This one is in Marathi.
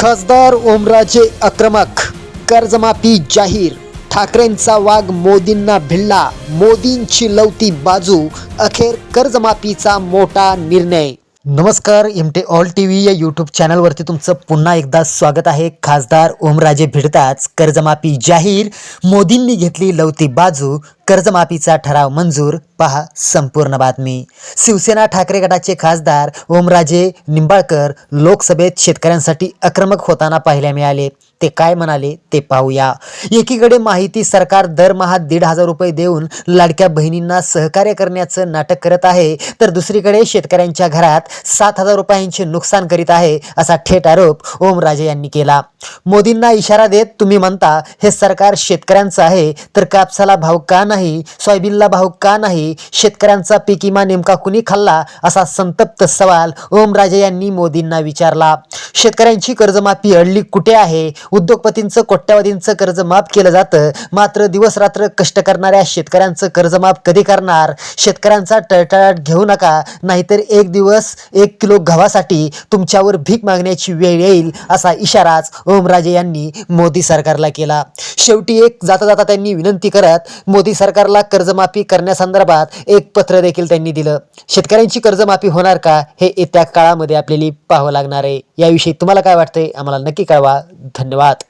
खासदार ओमराजे आक्रमक. कर्जमाफी जाहीर. ठाकरेंचा वाघ मोदींना भिडला. मोदींची लवती बाजू. अखेर कर्जमाफीचा मोठा निर्णय. नमस्कार एमटे ऑल टी व्ही या यूट्यूब चॅनलवरती तुमचं पुन्हा एकदा स्वागत आहे. खासदार ओमराजे भिडताच कर्जमाफी जाहीर. मोदींनी घेतली लवती बाजू. कर्जमाफीचा ठराव मंजूर. पहा संपूर्ण बातमी. शिवसेना ठाकरे गटाचे खासदार ओमराजे निंबाळकर लोकसभेत शेतकऱ्यांसाठी आक्रमक होताना पाहायला मिळाले. ते काय म्हणाले ते पाहूया. एकीकडे माहिती सरकार दरमहा दीड हजार रुपये देऊन लाडक्या बहिणींना सहकार्य करण्याचं नाटक करत आहे तर दुसरीकडे शेतकऱ्यांच्या घरात सात हजार रुपयांचे नुकसान करीत आहे असा थेट आरोप ओमराजे यांनी केला. मोदींना इशारा देत तुम्ही म्हणता हे सरकार शेतकऱ्यांचं आहे तर कापसाला भाव का नाही? सोयाबीनला भाव का नाही? शेतकऱ्यांचा पीक नेमका कुणी खाल्ला? असा संतप्त सवाल ओमराजे यांनी मोदींना विचारला. शेतकऱ्यांची कर्जमाफी अडली कुठे आहे? उद्योगपतींचं कोट्यावधींचं कर्ज माफ केलं जातं. मात्र दिवस रात्र कष्ट करणाऱ्या शेतकऱ्यांचं कर्ज माफ कधी करणार? शेतकऱ्यांचा टळटळाट घेऊ नका नाहीतर एक दिवस एक किलो गव्हासाठी तुमच्यावर भीक मागण्याची वेळ येईल असा इशाराच ओमराजे यांनी मोदी सरकारला केला. शेवटी एक जाता जाता त्यांनी विनंती करत मोदी सरकारला कर्जमाफी करण्यासंदर्भात एक पत्र देखील त्यांनी दिलं. शेतकऱ्यांची कर्जमाफी होणार का? हे येत्या काळामध्ये आपल्याला पाहावं लागणार आहे. याविषयी तुम्हाला काय वाटतंय? आम्हाला नक्की कळवा. धन्यवाद.